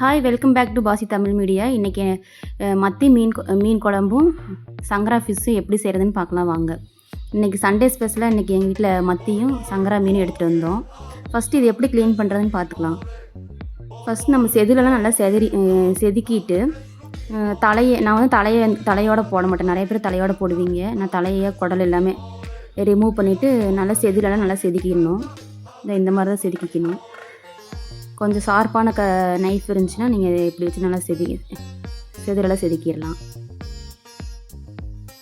Hi welcome back to பாசி Tamil media இன்றைக்கி மத்தி மீன் கொ- மீன் குழம்பும் சங்கரா ஃபிஷ்ஷும் எப்படி செய்கிறதுன்னு பார்க்கலாம் வாங்க. இன்றைக்கி சண்டே ஸ்பெஷலாக இன்றைக்கி எங்கள் வீட்டில் மத்தியும் சங்கரா மீனும் எடுத்துகிட்டு வந்தோம். ஃபஸ்ட்டு இது எப்படி க்ளீன் பண்ணுறதுன்னு பார்த்துக்கலாம். ஃபஸ்ட் நம்ம செதிலெலாம் நல்லா செதறி செதுக்கிட்டு தலையை நான் வந்து தலையை தலையோட போட மாட்டேன். நிறைய பேர் தலையோட போடுவீங்க. நான் தலையை குடல் எல்லாமே ரிமூவ் பண்ணிவிட்டு நல்லா செதிலெல்லாம் நல்லா செதுக்கிடணும். இந்த இந்த மாதிரி தான் செதுக்கிக்கணும். கொஞ்சம் ஷார்ப்பான க நைஃப் இருந்துச்சுன்னா நீங்கள் இப்படி வச்சு நல்லா செதி செதுரெல்லாம் செதுக்கிடலாம்.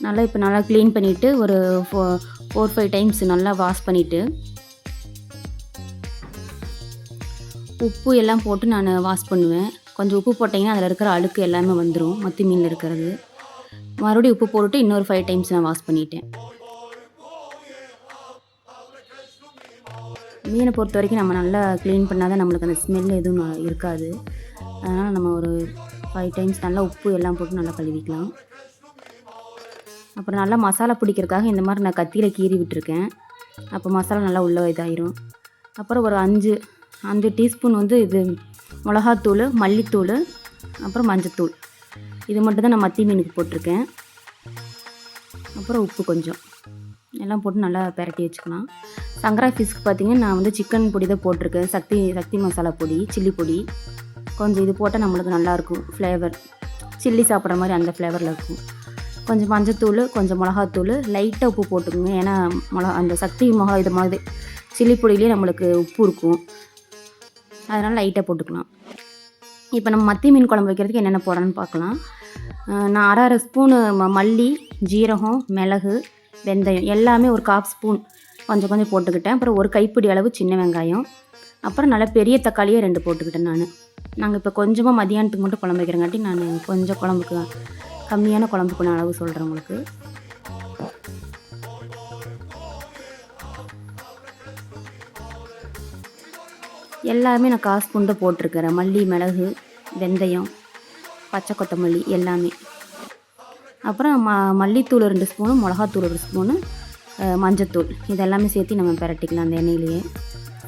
நல்லா இப்போ நல்லா க்ளீன் பண்ணிவிட்டு ஒரு ஃபோ ஃபோர் ஃபைவ் டைம்ஸ் நல்லா வாஷ் பண்ணிவிட்டு உப்பு எல்லாம் போட்டு நான் வாஷ் பண்ணுவேன். கொஞ்சம் உப்பு போட்டிங்கன்னா அதில் இருக்கிற அழுக்கு எல்லாமே வந்துடும் மத்தி மீனில் இருக்கிறது. மறுபடியும் உப்பு போட்டுட்டு இன்னொரு ஃபைவ் டைம்ஸ் நான் வாஷ் பண்ணிட்டேன். மீனை பொறுத்த வரைக்கும் நம்ம நல்லா க்ளீன் பண்ணால் தான் நம்மளுக்கு அந்த ஸ்மெல் எதுவும் இருக்காது. அதனால் நம்ம ஒரு ஃபைவ் டைம்ஸ் நல்லா உப்பு எல்லாம் போட்டு நல்லா கழுவிக்கலாம். அப்புறம் நல்லா மசாலா பிடிக்கிறதுக்காக இந்த மாதிரி நான் கத்தியில் கீறி விட்டுருக்கேன். அப்போ மசாலா நல்லா உள்ள இதாயிரும். அப்புறம் ஒரு அஞ்சு அஞ்சு டீஸ்பூன் வந்து இது மிளகாத்தூள் மல்லித்தூள் அப்புறம் மஞ்சத்தூள். இது மட்டும் தான் நான் மத்தி மீனுக்கு போட்டிருக்கேன். அப்புறம் உப்பு கொஞ்சம். எல்லாம் போட்டு நல்லா பெரட்டி வச்சுக்கலாம். சங்கரா ஃபிஷ்க்கு பார்த்தீங்கன்னா நான் வந்து சிக்கன் பொடி தான் போட்டிருக்கேன். சக்தி சக்தி மசாலா பொடி சில்லி பொடி. கொஞ்சம் இது போட்டால் நம்மளுக்கு நல்லாயிருக்கும் ஃப்ளேவர் சில்லி சாப்பிட்ற மாதிரி அந்த ஃப்ளேவரில் இருக்கும். கொஞ்சம் மஞ்சத்தூள் கொஞ்சம் மிளகாத்தூள் லைட்டாக உப்பு போட்டுக்கோங்க. ஏன்னா மிளகா அந்த சக்தி மிளகா இது மாதிரி சில்லி பொடியிலே நம்மளுக்கு உப்பு இருக்கும். அதனால் லைட்டாக போட்டுக்கலாம். இப்போ நம்ம மத்தி மீன் குழம்பு வைக்கிறதுக்கு என்னென்ன போடணும்னு பார்க்கலாம் நான் அரை அரை ஸ்பூனு ம- மல்லி ஜீரகம் மிளகு வெந்தயம் எல்லாமே ஒரு காஃப் ஸ்பூன் கொஞ்சம் கொஞ்சம் போட்டுக்கிட்டேன். அப்புறம் ஒரு கைப்பிடி அளவு சின்ன வெங்காயம். அப்புறம் நல்லா பெரிய தக்காளியே ரெண்டு போட்டுக்கிட்டேன் நான். நாங்கள் இப்போ கொஞ்சமாக மதியானத்துக்கு மட்டும் குழம்பு வைக்கிறங்காட்டி நான் கொஞ்சம் குழம்புக்கு கம்மியான குழம்புக்கு நான் அளவு சொல்கிறேன் உங்களுக்கு. எல்லாமே நான் காசு கொண்டு போட்டிருக்கிறேன். மல்லி மிளகு வெந்தயம் பச்சை கொத்தமல்லி எல்லாமே. அப்புறம் ம மல்லித்தூள் ரெண்டு ஸ்பூனு மிளகாத்தூள் ஒரு ஸ்பூனு மஞ்சத்தூள். இதெல்லாமே சேர்த்து நம்ம பிரட்டிக்கலாம் அந்த எண்ணெயிலேயே.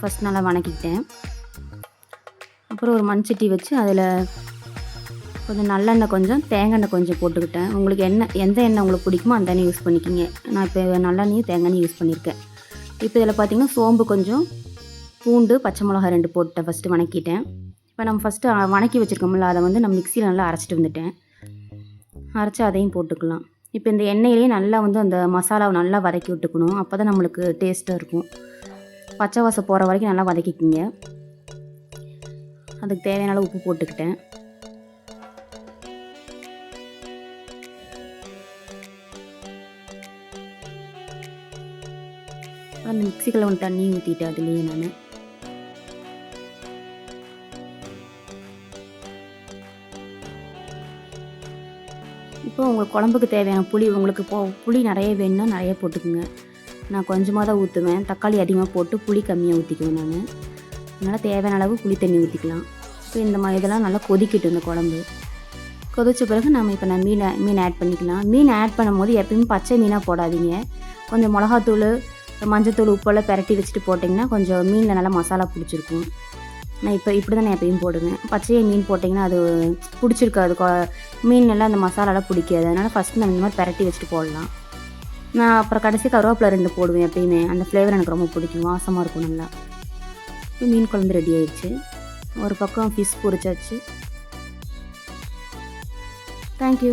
ஃபஸ்ட் நல்லா வணக்கிக்கிட்டேன். அப்புறம் ஒரு மண் சட்டி வச்சு அதில் கொஞ்சம் நல்லெண்ணெய் கொஞ்சம் தேங்காய் கொஞ்சம் போட்டுக்கிட்டேன். உங்களுக்கு எண்ணெய் எந்த எண்ணெய் உங்களுக்கு பிடிக்குமோ அந்த எண்ணெய் யூஸ் பண்ணிக்கிங்க. நான் இப்போ நல்லெண்ணையும் தேங்காய் யூஸ் பண்ணியிருக்கேன். இப்போ இதில் பார்த்தீங்கன்னா சோம்பு கொஞ்சம் பூண்டு பச்சை மிளகாய் ரெண்டு போட்டுட்டேன். ஃபஸ்ட்டு வணக்கிட்டேன். இப்போ நம்ம ஃபஸ்ட்டு வணக்கி வச்சுருக்கோம்ல அதை வந்து நம்ம மிக்சியில் நல்லா அரைச்சிட்டு வந்துட்டேன். அரைச்சி அதையும் போட்டுக்கலாம். இப்போ இந்த எண்ணெயிலேயே நல்லா வந்து அந்த மசாலாவை நல்லா வதக்கி விட்டுக்கணும். அப்போ தான் நம்மளுக்கு டேஸ்ட்டாக இருக்கும். பச்சை வாசம் போகிற வரைக்கும் நல்லா வதக்கிக்கிங்க. அதுக்கு தேவையான அளவு உப்பு போட்டுக்கிட்டேன். அந்த மிக்சிக்குள்ள ஒன்று தண்ணி ஊற்றிட்டேன் அதுலேயே நான். இப்போ உங்களுக்கு குழம்புக்கு தேவையான புளி உங்களுக்கு போ புளி நிறைய வேணும்னா நிறைய போட்டுக்குங்க. நான் கொஞ்சமாக தான் ஊற்றுவேன் தக்காளி அதிகமாக போட்டு புளி கம்மியாக ஊற்றிக்குவேன் நான். அதனால் தேவையான அளவு புளி தண்ணி ஊற்றிக்கலாம் இப்போ இந்த மாதிரி இதெல்லாம் நல்லா கொதிக்கட்டும் இந்த குழம்பு. கொதிச்ச பிறகு நம்ம இப்போ நான் மீனை மீன் ஆட் பண்ணிக்கலாம். மீன் ஆட் பண்ணும்போது எப்பயுமே பச்சை மீனாக போடாதீங்க. கொஞ்சம் மிளகாத்தூள் மஞ்சத்தூள் உப்பெல்லாம் பெரட்டி வச்சுட்டு போட்டிங்கன்னா கொஞ்சம் மீனில் நல்லா மசாலா பிடிச்சிருக்கும். நான் இப்போ இப்படி தான் நான் எப்பயும் போடுவேன். பச்சையை மீன் போட்டிங்கன்னா அது பிடிச்சிருக்காது. மீன் எல்லாம் அந்த மசாலாலாம் பிடிக்காது. அதனால் ஃபஸ்ட்டு நம்ம இந்த மாதிரி பரட்டி வச்சுட்டு போடலாம். நான் அப்புறம் கடைசி கருவேப்பிலை ரெண்டு போடுவேன் எப்பயுமே. அந்த ஃப்ளேவர் எனக்கு ரொம்ப பிடிக்கும். வாசமாக இருக்கும் நல்லா. இப்போ மீன் குழம்பு ரெடி ஆயிடுச்சு. ஒரு பக்கம் ஃபிஷ் பொரிச்சாச்சு. தேங்க்யூ